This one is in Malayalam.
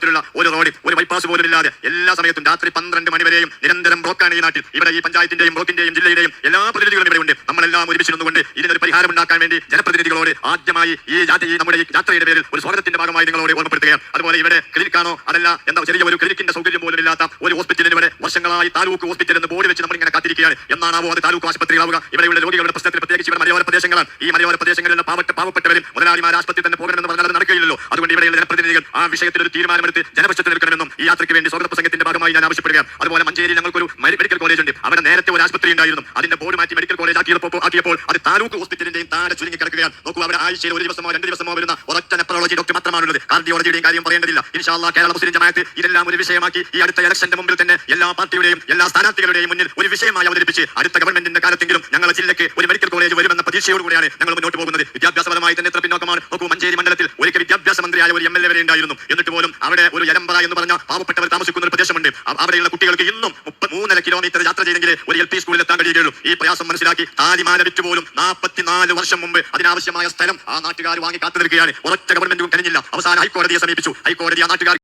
ത്തിലുള്ള ഒരു റോഡിൽ ഒരു ബൈപ്പാസ് പോലും ഇല്ലാതെ എല്ലാ സമയത്തും രാത്രി പന്ത്രണ്ട് മണി വരെയും നിരന്തരം ബ്ലോക്കാണ് ഈ നാട്ടിൽ. ഇവിടെ ഈ പഞ്ചായത്തിന്റെയും ബ്ലോക്കിന്റെയും ജില്ലയുടെയും എല്ലാ പ്രതിനിധികളും ഇവിടെ ഉണ്ട്. നമ്മളെല്ലാം ഒരുമിച്ചിരുന്നുകൊണ്ട് ഇതിനൊരു പരിഹാരം ഉണ്ടാക്കാൻ വേണ്ടി ജനപ്രതിനിധികളോട് ആദ്യമായി ഈ ജാതി നമ്മുടെ ഈ യാത്രയുടെ പേരിൽ ഒരു സ്വാഗതത്തിന്റെ ഭാഗമായി നിങ്ങളോട് ഓർമ്മപ്പെടുത്തുകയാണ്. അതുപോലെ ഇവിടെ ക്ലിനിക്കാണോ അതല്ല എന്താ ചെറിയ ഒരു ക്ലിനിക്കിന്റെ സൗകര്യം പോലും ഇല്ലാത്ത ഒരു ഹോസ്പിറ്റലിന് ഇവിടെ വർഷങ്ങളായി താലൂക്ക് ഹോസ്പിറ്റൽ എന്ന് ബോർഡ് വെച്ച് നമ്മൾ ഇങ്ങനെ കാത്തിരിക്കുകയാണ്. എന്നാണാവോ അത് താലൂക്ക് ആശുപത്രികളാവുക ഇവിടെയുള്ള രോഗികളുടെ പ്രശ്നത്തിൽ പ്രത്യേകിച്ച് ഇവിടെ മലയോര പ്രദേശങ്ങളാണ്. ഈ മലയോര പ്രദേശങ്ങളിലുള്ള പാവപ്പെട്ട പാവപ്പെട്ടവരും മുതലാളിമാർ ആശുപത്രി തന്നെ പോകണമെന്ന് പറഞ്ഞാൽ നടക്കുകയില്ലല്ലോ. അതുകൊണ്ട് ഇവിടെയുള്ള ജനപ്രതിനിധികൾ ആ വിഷയത്തിൽ ഒരു തീരുമാനമെടുത്ത് ജനപക്ഷത്ത് നിൽക്കണമെന്നും ഈ യാത്രയ്ക്ക് വേണ്ടി സ്വാഗത പ്രസംഗത്തിന്റെ ഭാഗമായി ഞാൻ ആവശ്യപ്പെടുകയാണ്. അതുപോലെ മഞ്ചേരി ഞങ്ങൾക്കൊരു മെഡിക്കൽ കോളേജ് ഉണ്ട്. അവിടെ നേരത്തെ ഒരു ആശുപത്രി ഉണ്ടായിരുന്നു. അതിന്റെ ബോർഡ് മാറ്റി മെഡിക്കൽ കോളേജ് ആക്കിയപ്പോൾ ആക്കിയപ്പോൾ അത് താലൂക്ക് ഹോസ്പിറ്റലിന്റെയും താഴെ ചുരുങ്ങി കിടക്കുകയാണ്. നോക്കൂ അവരുടെ ആഴ്ചയിൽ ഒരു ദിവസമോ രണ്ട് ദിവസമോ വരുന്ന ഒരൊറ്റ നെപ്രോളജി ഡോക്ടർ മാത്രമാണുള്ളത്. കാർഡിയോളജിയുടെയും കാര്യം പറയേണ്ടതില്ല. ഇൻഷാല്ലാ കേരള മുസ്ലിം ജമാഅത്ത് ഇതെല്ലാം ഒരു വിഷയമാക്കി ഈ അടുത്ത ഇലക്ഷന്റെ മുമ്പിൽ തന്നെ എല്ലാ പാർട്ടിയുടെയും എല്ലാ സ്ഥാനാർത്ഥികളുടെയും മുന്നിൽ ഒരു വിഷയമായി അവതരിപ്പിച്ച് അടുത്ത ഗവൺമെന്റിന്റെ കാലത്തെങ്കിലും ഞങ്ങളുടെ ജില്ലയ്ക്ക് ഒരു മെഡിക്കൽ കോളേജ് വരുമെന്ന പ്രതീക്ഷയോടുകൂടിയാണ് ഞങ്ങൾ മുന്നോട്ട് പോകുന്നത്. വിദ്യാഭ്യാസപരമായി തന്നെ എത്ര പിന്നോക്കമാണ്. നോക്കൂ മഞ്ചേരി മണ്ഡലത്തിൽ ഒരിക്കൽ വിദ്യാഭ്യാസ മന്ത്രിയായ ഒരു എം എൽ എ വരെ ഉണ്ടായിരുന്നു. എന്നിട്ട് പോലും അവിടെ ഒരു എലമ്പറ എന്ന് പറഞ്ഞ പാവപ്പെട്ടവർ താമസിക്കുന്ന ഒരു പ്രദേശമുണ്ട്. അവിടെയുള്ള കുട്ടികൾക്ക് ഇന്നും മൂന്നര കിലോമീറ്റർ യാത്ര ചെയ്തെങ്കിൽ ഒരു എൽ പി സ്കൂളിൽ എത്താൻ കഴിയുകയുള്ളൂ. ഈ പ്രയാസം മനസ്സിലാക്കി താലിമാല വിറ്റ് പോലും നാൽപ്പത്തിനാല് വർഷം മുമ്പ് അതിനാവശ്യമായ സ്ഥലം ആ നാട്ടുകാർ വാങ്ങി കാത്തു നിൽക്കുകയാണ്. ഒരൊറ്റ ഗവൺമെന്റും കഴിഞ്ഞില്ല അവസാന ഹൈക്കോടതിയെ സമീപിച്ചു. ഹൈക്കോടതി ആ നാട്ടുകാർ